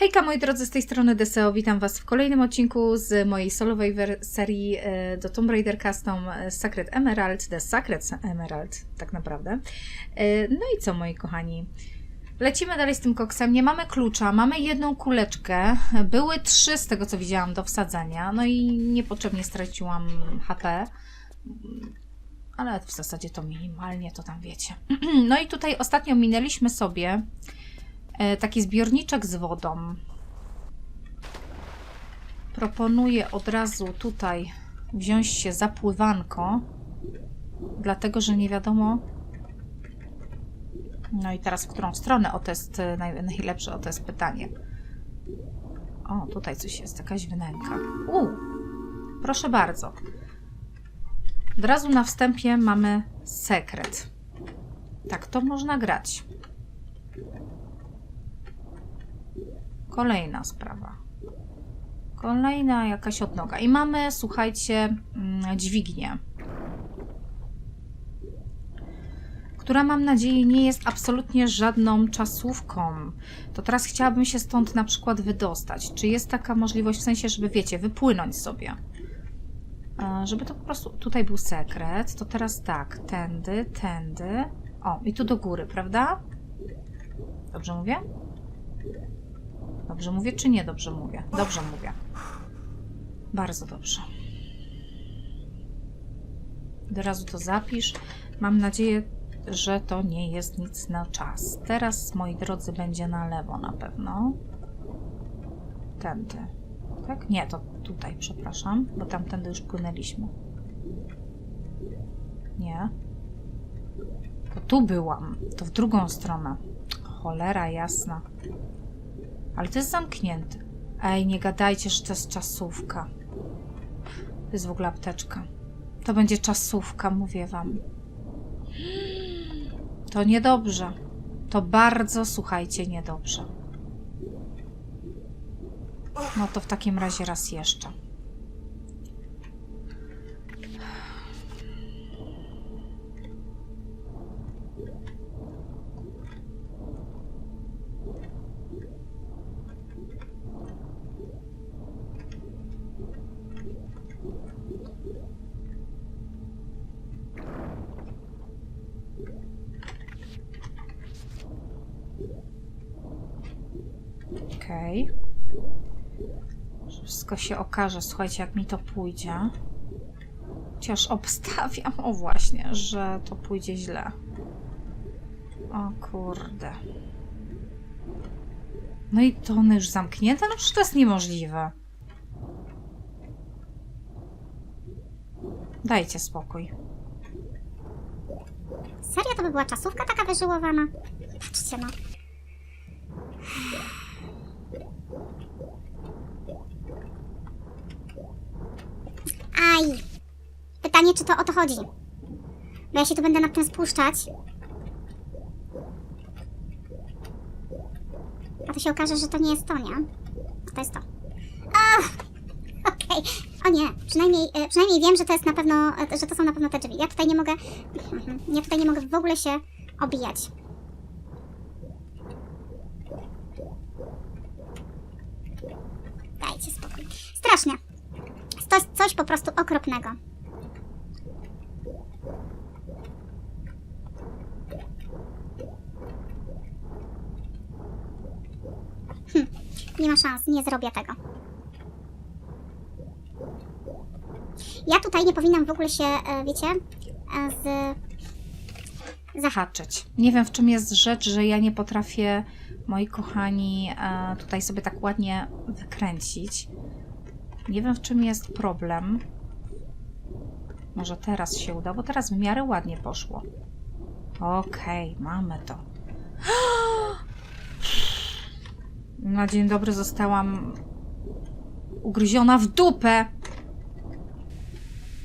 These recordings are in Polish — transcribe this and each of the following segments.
Hejka moi drodzy, z tej strony DSEO, witam Was w kolejnym odcinku z mojej solowej serii e, do Tomb Raider Custom e, Sacred Emerald, The Sacred Emerald tak naprawdę. E, No i co moi kochani? Lecimy dalej z tym koksem, nie mamy klucza, mamy jedną kuleczkę, były trzy z tego co widziałam do wsadzenia, no i niepotrzebnie straciłam HP, ale w zasadzie to minimalnie, to tam wiecie. No i tutaj ostatnio minęliśmy sobie taki zbiorniczek z wodą. Proponuję od razu tutaj wziąć się za pływanko, dlatego że nie wiadomo. No i teraz w którą stronę? O, to jest e, naj, najlepsze, o to jest pytanie. O, tutaj coś jest, jakaś wnęka. U, proszę bardzo. Od razu na wstępie mamy sekret. Tak to można grać. Kolejna sprawa. Kolejna jakaś odnoga. I mamy, słuchajcie, mm, dźwignię. Która mam nadzieję nie jest absolutnie żadną czasówką. To teraz chciałabym się stąd na przykład wydostać. Czy jest taka możliwość, w sensie, żeby wiecie, wypłynąć sobie? E, Żeby to po prostu. Tutaj był sekret. To teraz tak. Tędy, tędy. O, i tu do góry, prawda? Dobrze mówię? Dobrze mówię, czy nie dobrze mówię? Dobrze mówię. Bardzo dobrze. Od razu to zapisz. Mam nadzieję, że to nie jest nic na czas. Teraz, moi drodzy, będzie na lewo na pewno. Tędy. Tak? Nie, to tutaj, przepraszam, bo tamtędy już płynęliśmy. Nie. To tu byłam. To w drugą stronę. Cholera jasna. Ale to jest zamknięte. Ej, nie gadajcie, że to jest czasówka. To jest w ogóle apteczka. To będzie czasówka, mówię wam. To niedobrze. To bardzo, słuchajcie, niedobrze. No to w takim razie raz jeszcze. Się okaże, słuchajcie, jak mi to pójdzie. Chociaż obstawiam, o właśnie, że to pójdzie źle. O kurde. No i to one już zamknięte? No przecież to jest niemożliwe. Dajcie spokój. Serio to by była czasówka taka wyżyłowana? Patrzcie no. Aj! Pytanie, czy to o to chodzi? Bo ja się tu będę nad tym spuszczać. A to się okaże, że to nie jest to, nie? To jest to. Okej. O nie, przynajmniej, e, przynajmniej wiem, że to jest na pewno, e, że to są na pewno te drzwi. Ja tutaj nie mogę, ja tutaj nie mogę w ogóle się obijać. Dajcie spokój. Strasznie. Coś, po prostu okropnego. Hm, nie ma szans, nie zrobię tego. Ja tutaj nie powinnam w ogóle się, e, wiecie, e, z... zahaczyć. Nie wiem, w czym jest rzecz, że ja nie potrafię, moi kochani, e, tutaj sobie tak ładnie wykręcić. Nie wiem, w czym jest problem. Może teraz się uda, bo teraz w miarę ładnie poszło. Okej, mamy to. Na dzień dobry zostałam ugryziona w dupę.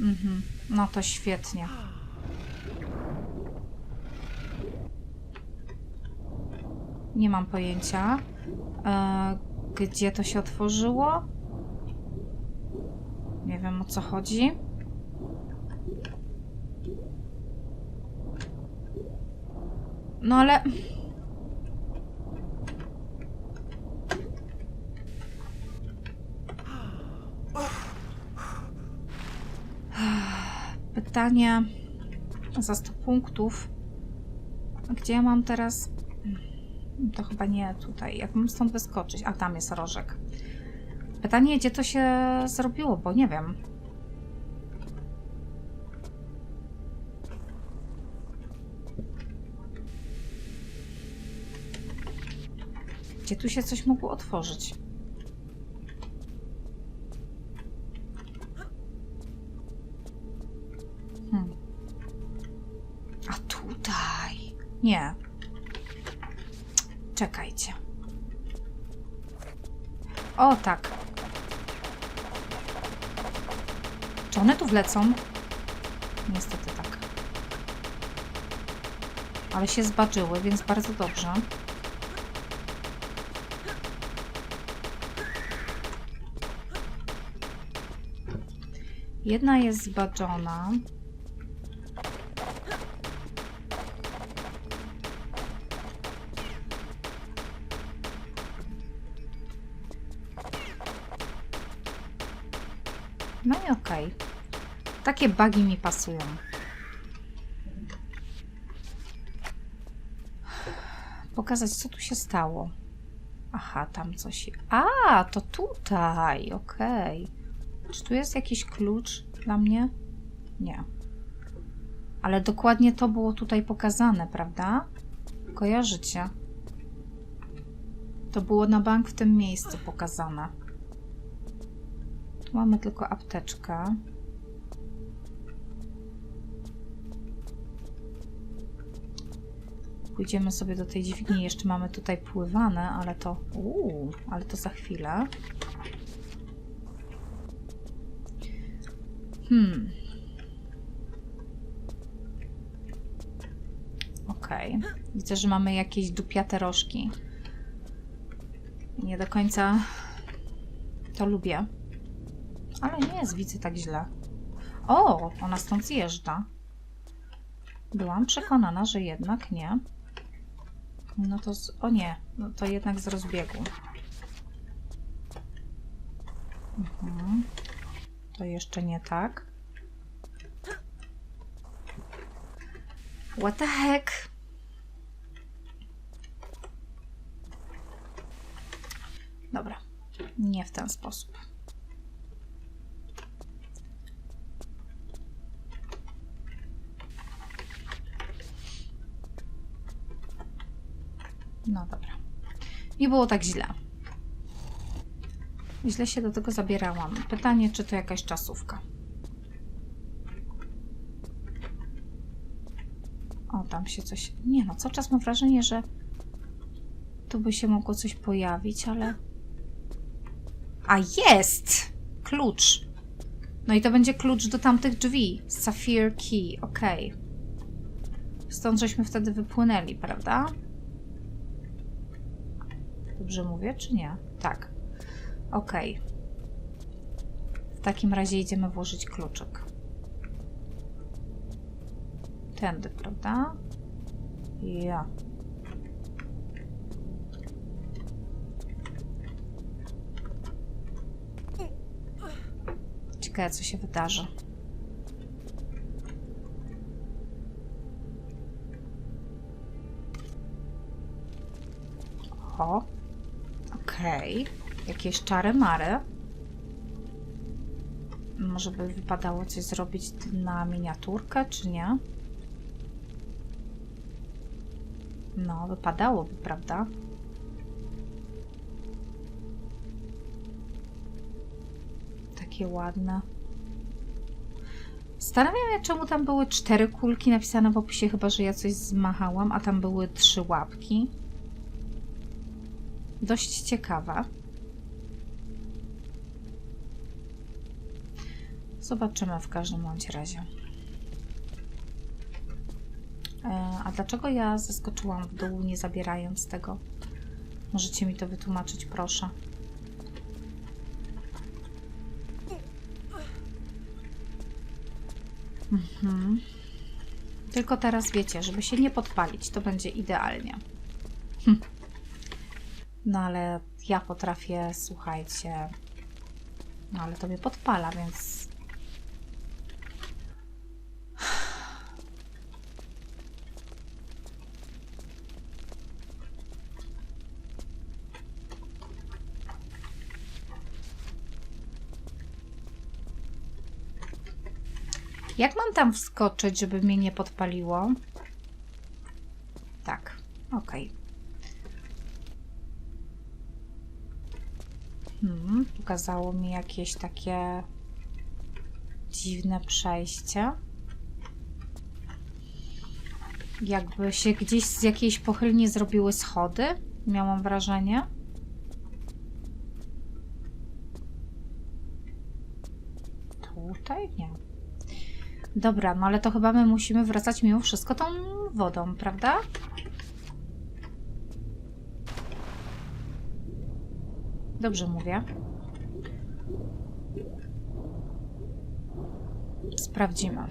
Mhm. No to świetnie. Nie mam pojęcia, e, gdzie to się otworzyło. Nie wiem o co chodzi. No ale... Pytanie za 100 punktów. Gdzie ja mam teraz... To chyba nie tutaj. Jak mam stąd wyskoczyć? A, tam jest rożek. Pytanie, gdzie to się zrobiło, bo nie wiem. Gdzie tu się coś mogło otworzyć? Hmm. A tutaj. Nie. Czekajcie. O, tak. Czy one tu wlecą? Niestety tak. Ale się zbaczyły, więc bardzo dobrze. Jedna jest zbaczona. No i okej. Takie bugi mi pasują. Pokazać, co tu się stało. Aha, tam coś. A, to tutaj. Okej. Czy tu jest jakiś klucz dla mnie? Nie. Ale dokładnie to było tutaj pokazane, prawda? Kojarzycie? To było na bank w tym miejscu pokazane. Tu mamy tylko apteczkę. Pójdziemy sobie do tej dźwigni. Jeszcze mamy tutaj pływane, ale to... Uuu, ale to za chwilę. Hmm. Okej. Widzę, że mamy jakieś dupiate rożki. Nie do końca to lubię. Ale nie jest, widzę tak źle. O, ona stąd zjeżdża. Byłam przekonana, że jednak nie. No to z... O nie, no to jednak z rozbiegu. Mhm. To jeszcze nie tak. What the heck? Dobra, nie w ten sposób. No dobra. Nie było tak źle. Źle się do tego zabierałam. Pytanie, czy to jakaś czasówka. O, tam się coś... Nie no, cały czas mam wrażenie, że tu by się mogło coś pojawić, ale... A jest! Klucz. No i to będzie klucz do tamtych drzwi. Sapphire Key, okej. Stąd żeśmy wtedy wypłynęli, prawda? Dobrze mówię, czy nie? Tak. Ok. W takim razie idziemy włożyć kluczyk. Tędy, prawda? Ja. Ciekawe, co się wydarzy. Okej. Jakieś czary mary. Może by wypadało coś zrobić na miniaturkę, czy nie? No, wypadałoby, prawda? Takie ładne. Zastanawiam się, czemu tam były cztery kulki napisane w opisie, chyba że ja coś zmachałam, a tam były trzy łapki. Dość ciekawa. Zobaczymy w każdym bądź razie. E, A dlaczego ja zeskoczyłam w dół, nie zabierając tego? Możecie mi to wytłumaczyć, proszę. Mhm. Tylko teraz wiecie, żeby się nie podpalić, to będzie idealnie. Hm. No ale ja potrafię, słuchajcie. No ale to mnie podpala, więc. Jak mam tam wskoczyć, żeby mnie nie podpaliło? Tak, okej. Okay. Hmm, pokazało mi jakieś takie dziwne przejście. Jakby się gdzieś z jakiejś pochylni zrobiły schody, miałam wrażenie. Tutaj nie. Dobra, no ale to chyba my musimy wracać mimo wszystko tą wodą, prawda? Dobrze mówię. Sprawdzimy.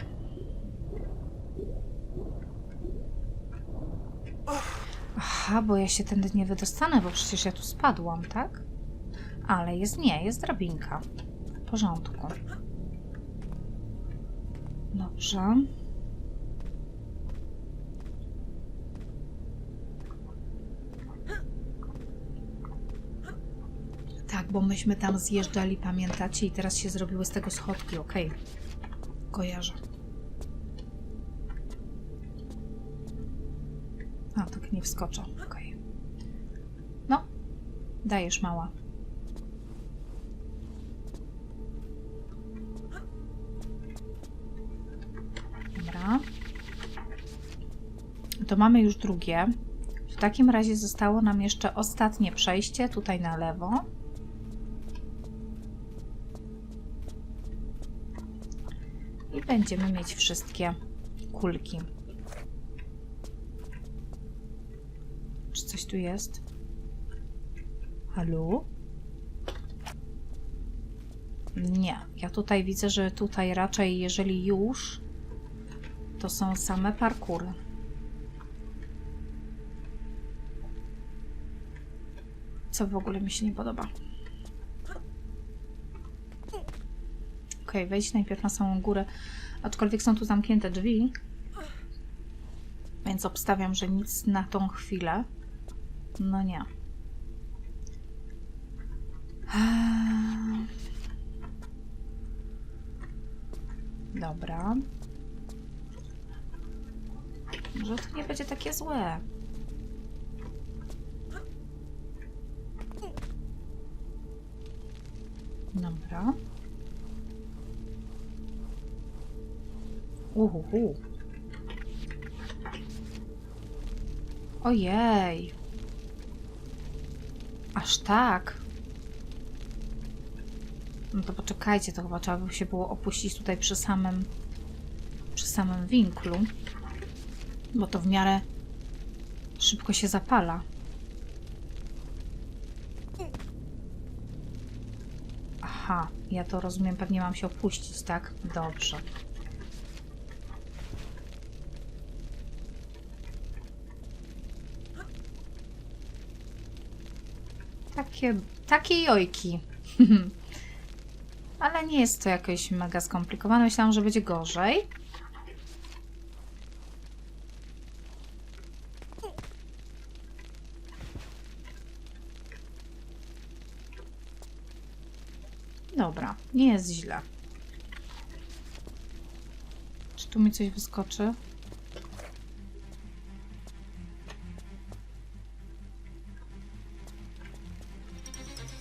Aha, bo ja się tędy nie wydostanę, bo przecież ja tu spadłam, tak? Ale jest nie, jest drabinka. W porządku. Dobrze. Tak, bo myśmy tam zjeżdżali, pamiętacie? I teraz się zrobiły z tego schodki, okej. Kojarzę. A, tak nie wskoczę, okej. No, dajesz mała. Dobra. To mamy już drugie. W takim razie zostało nam jeszcze ostatnie przejście tutaj na lewo. I będziemy mieć wszystkie kulki. Czy coś tu jest? Halo? Nie. Ja tutaj widzę, że tutaj raczej, jeżeli już, to są same parkury. Co w ogóle mi się nie podoba. Ok, wejdź najpierw na samą górę. Aczkolwiek są tu zamknięte drzwi. Więc obstawiam, że nic na tą chwilę. No nie. Eee. Dobra. Może to nie będzie takie złe. Dobra. Uhuhu. Ojej. Aż tak. No to poczekajcie, to chyba trzeba by się było opuścić tutaj przy samym przy samym winklu. Bo to w miarę szybko się zapala. Aha, ja to rozumiem, pewnie mam się opuścić, tak? Dobrze. Takie, takie jojki. Ale nie jest to jakoś mega skomplikowane. Myślałam, że będzie gorzej. Dobra, nie jest źle. Czy tu mi coś wyskoczy?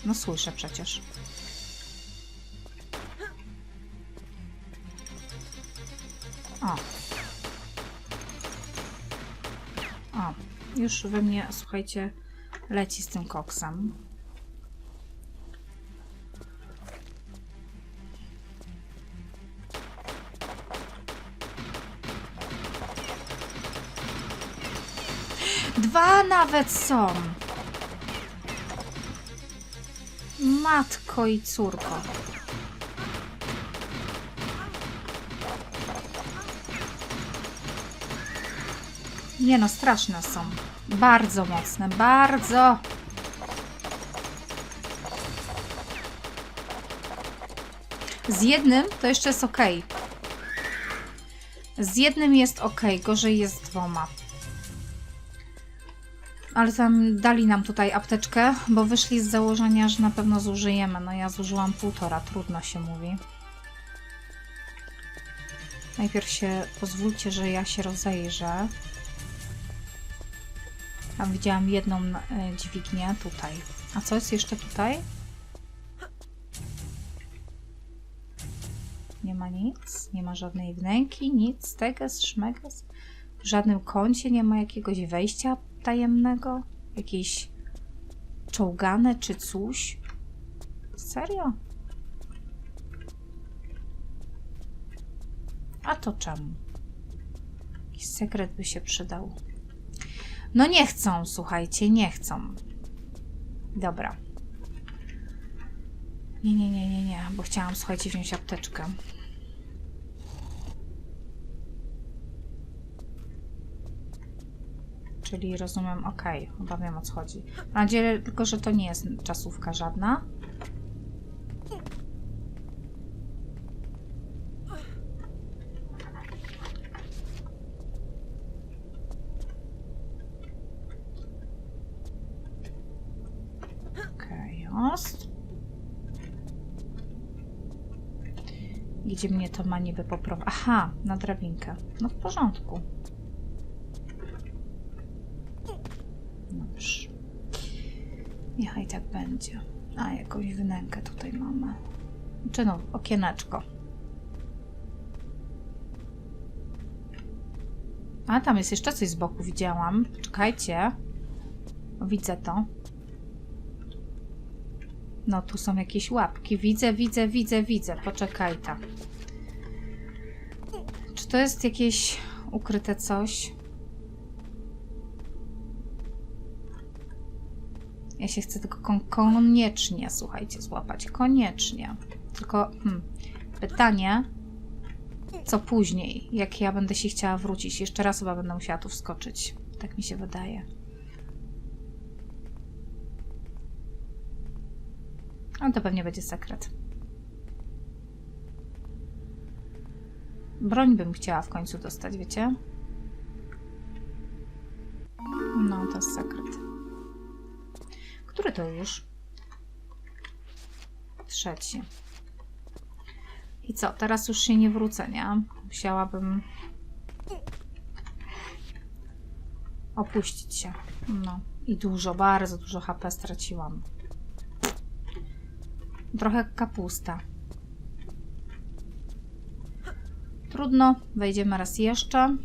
No słyszę przecież. O. O, już we mnie, słuchajcie, leci z tym koksem. Dwa nawet są. Matko i córko. Nie no, straszne są. Bardzo mocne, bardzo. Z jednym to jeszcze jest ok. Z jednym jest ok, gorzej jest z dwoma. Ale tam dali nam tutaj apteczkę, bo wyszli z założenia, że na pewno zużyjemy. No ja zużyłam półtora, trudno się mówi. Najpierw się pozwólcie, że ja się rozejrzę. Tam widziałam jedną e, dźwignię tutaj. A co jest jeszcze tutaj? Nie ma nic, nie ma żadnej wnęki, nic, teges, szmeges. W żadnym kącie nie ma jakiegoś wejścia tajemnego, jakieś czołgane czy coś. Serio? A to czemu? Jakiś sekret by się przydał. No nie chcą, słuchajcie, nie chcą. Dobra. Nie, nie, nie, nie, nie, bo chciałam, słuchajcie, wziąć apteczkę. Czyli rozumiem, okej, chyba wiem o co chodzi. Mam nadzieję tylko, że to nie jest czasówka żadna. Jest. Gdzie mnie to ma niby poprowadzić? Aha, na drabinkę. No w porządku. Dobrze. Niechaj tak będzie. A, jakąś wnękę tutaj mamy. Czy no, okieneczko. A, tam jest jeszcze coś z boku, widziałam. Czekajcie. Widzę to. No, tu są jakieś łapki. Widzę, widzę, widzę, widzę. Poczekaj tam. Czy to jest jakieś ukryte coś? Ja się chcę tylko kon koniecznie, słuchajcie, złapać. Koniecznie. Tylko hmm, pytanie, co później? Jak ja będę się chciała wrócić? Jeszcze raz chyba będę musiała tu wskoczyć. Tak mi się wydaje. No to pewnie będzie sekret. Broń bym chciała w końcu dostać, wiecie? No, to jest sekret. Który to już? Trzeci. I co? Teraz już się nie wrócę, nie? Musiałabym opuścić się. No. I dużo, bardzo dużo HP straciłam. Trochę kapusta. Trudno. Wejdziemy raz jeszcze.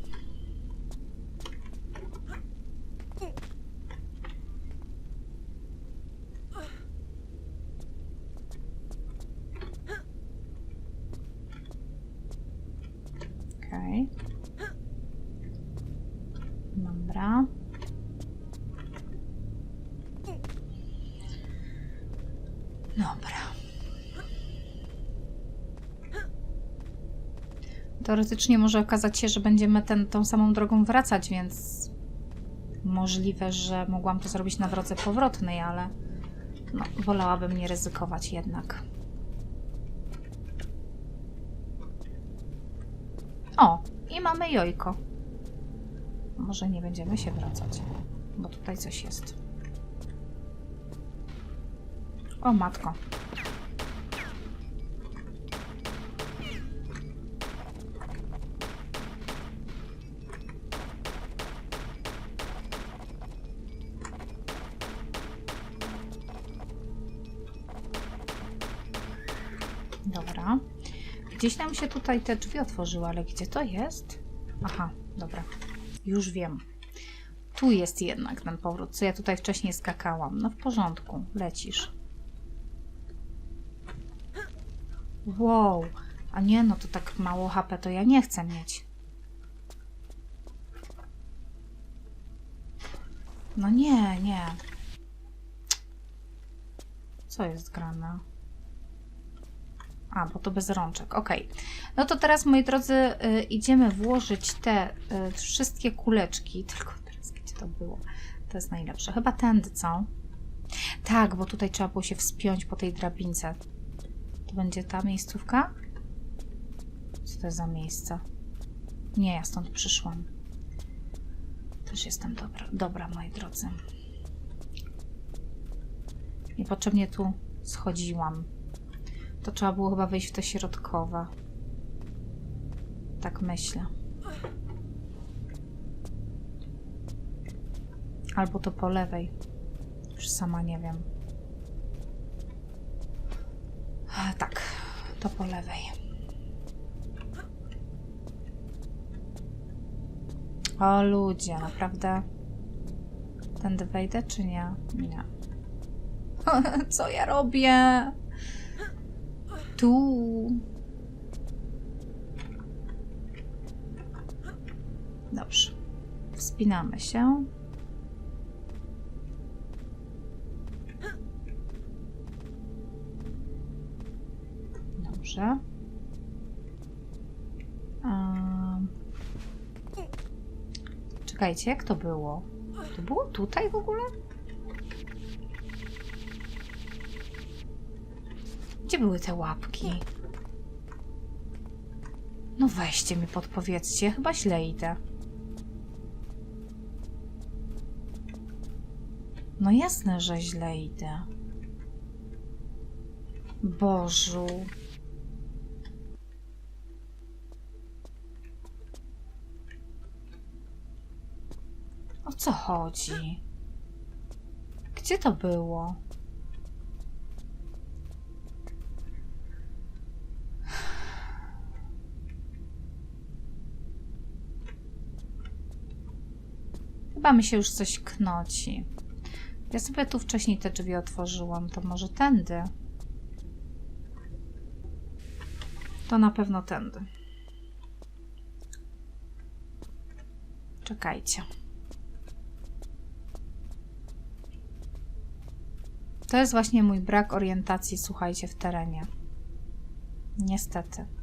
Teoretycznie może okazać się, że będziemy ten, tą samą drogą wracać, więc możliwe, że mogłam to zrobić na drodze powrotnej, ale no, wolałabym nie ryzykować jednak. O, i mamy jojko. Może nie będziemy się wracać, bo tutaj coś jest. O matko. Tutaj te drzwi otworzyły, ale gdzie to jest? Aha, dobra. Już wiem. Tu jest jednak ten powrót, co ja tutaj wcześniej skakałam. No w porządku, lecisz. Wow. A nie, no to tak mało HP to ja nie chcę mieć. No nie, nie. Co jest grane? A, bo to bez rączek. Ok. No to teraz, moi drodzy, y, idziemy włożyć te y, wszystkie kuleczki. Tylko teraz, gdzie to było? To jest najlepsze. Chyba tędy, co? Tak, bo tutaj trzeba było się wspiąć po tej drabince. To będzie ta miejscówka? Co to jest za miejsce? Nie, ja stąd przyszłam. Też jestem dobra, dobra moi drodzy. Niepotrzebnie tu schodziłam. To trzeba było chyba wejść w te środkowe. tak myślę. Albo to po lewej. Już sama nie wiem. Tak, to po lewej. O ludzie, naprawdę. Tędy wejdę, czy nie? Nie. Co ja robię? Tu. Dobrze. Wspinamy się. Dobrze. Czekajcie, jak to było? To było tutaj w ogóle? Gdzie były te łapki? No weźcie mi podpowiedzcie, chyba źle idę. No jasne, że źle idę. Bożu. O co chodzi? Gdzie to było? Chyba mi się już coś knoci. Ja sobie tu wcześniej te drzwi otworzyłam, to może tędy? To na pewno tędy. Czekajcie. To jest właśnie mój brak orientacji, słuchajcie, w terenie. Niestety.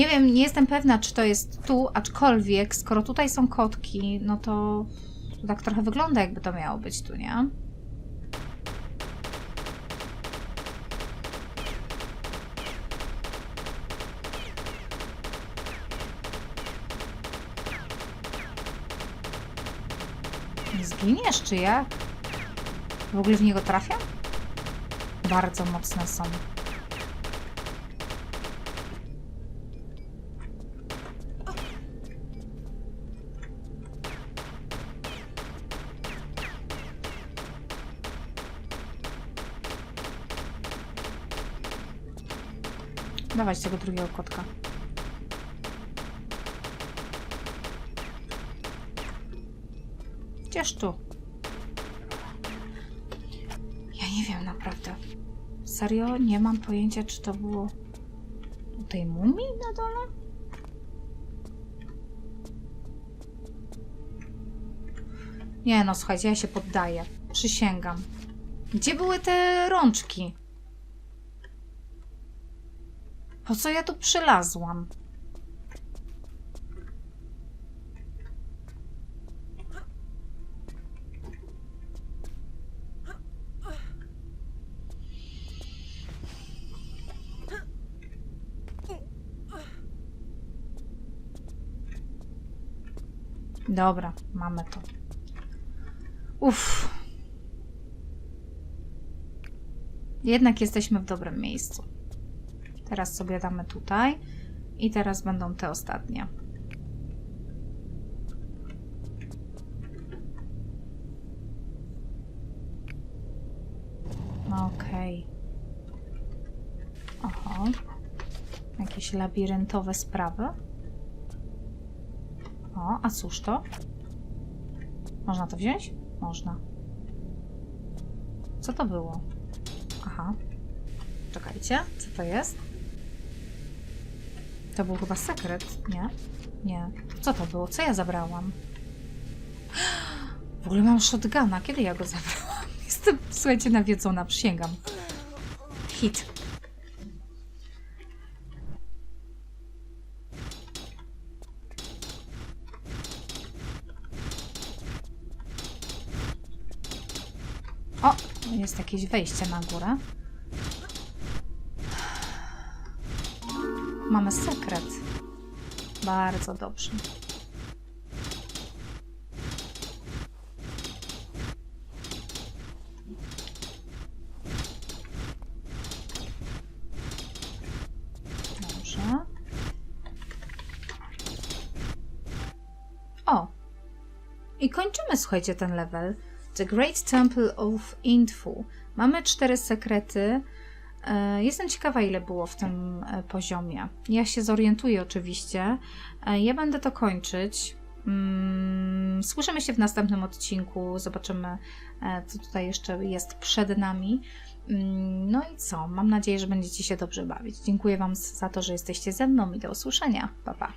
Nie wiem, nie jestem pewna, czy to jest tu, aczkolwiek skoro tutaj są kotki, no to, tak trochę wygląda, jakby to miało być tu, nie? Nie Zginiesz, czy jak? W ogóle w niego trafiam? Bardzo mocne są. Dawać tego drugiego kotka. Gdzież tu? Ja nie wiem naprawdę. Serio? Nie mam pojęcia, czy to było u tej mumii na dole? Nie no, słuchajcie, ja się poddaję. Przysięgam. Gdzie były te rączki? Po co ja tu przylazłam? Dobra, mamy to. Uff. Jednak jesteśmy w dobrym miejscu. Teraz sobie damy tutaj. I teraz będą te ostatnie. Okej. Oho. Jakieś labiryntowe sprawy. O, a cóż to? Można to wziąć? Można. Co to było? Aha. Czekajcie, co to jest? To był chyba sekret, nie? Nie. Co to było? Co ja zabrałam? W ogóle mam shotguna. Kiedy ja go zabrałam? Jestem, słuchajcie, nawiedzona, przysięgam. Hit. O! Jest jakieś wejście na górę. Mamy sekret. Bardzo dobrze. Dobrze. O! I kończymy, słuchajcie, ten level. The Great Temple of Indfu. Mamy cztery sekrety. E, Jestem ciekawa, ile było w tym e, poziomie. Ja się zorientuję oczywiście. E, Ja będę to kończyć. Mm, Słyszymy się w następnym odcinku. Zobaczymy, co tutaj jeszcze jest przed nami. Mm, No i co? Mam nadzieję, że będziecie się dobrze bawić. Dziękuję Wam za to, że jesteście ze mną i do usłyszenia. Pa, pa.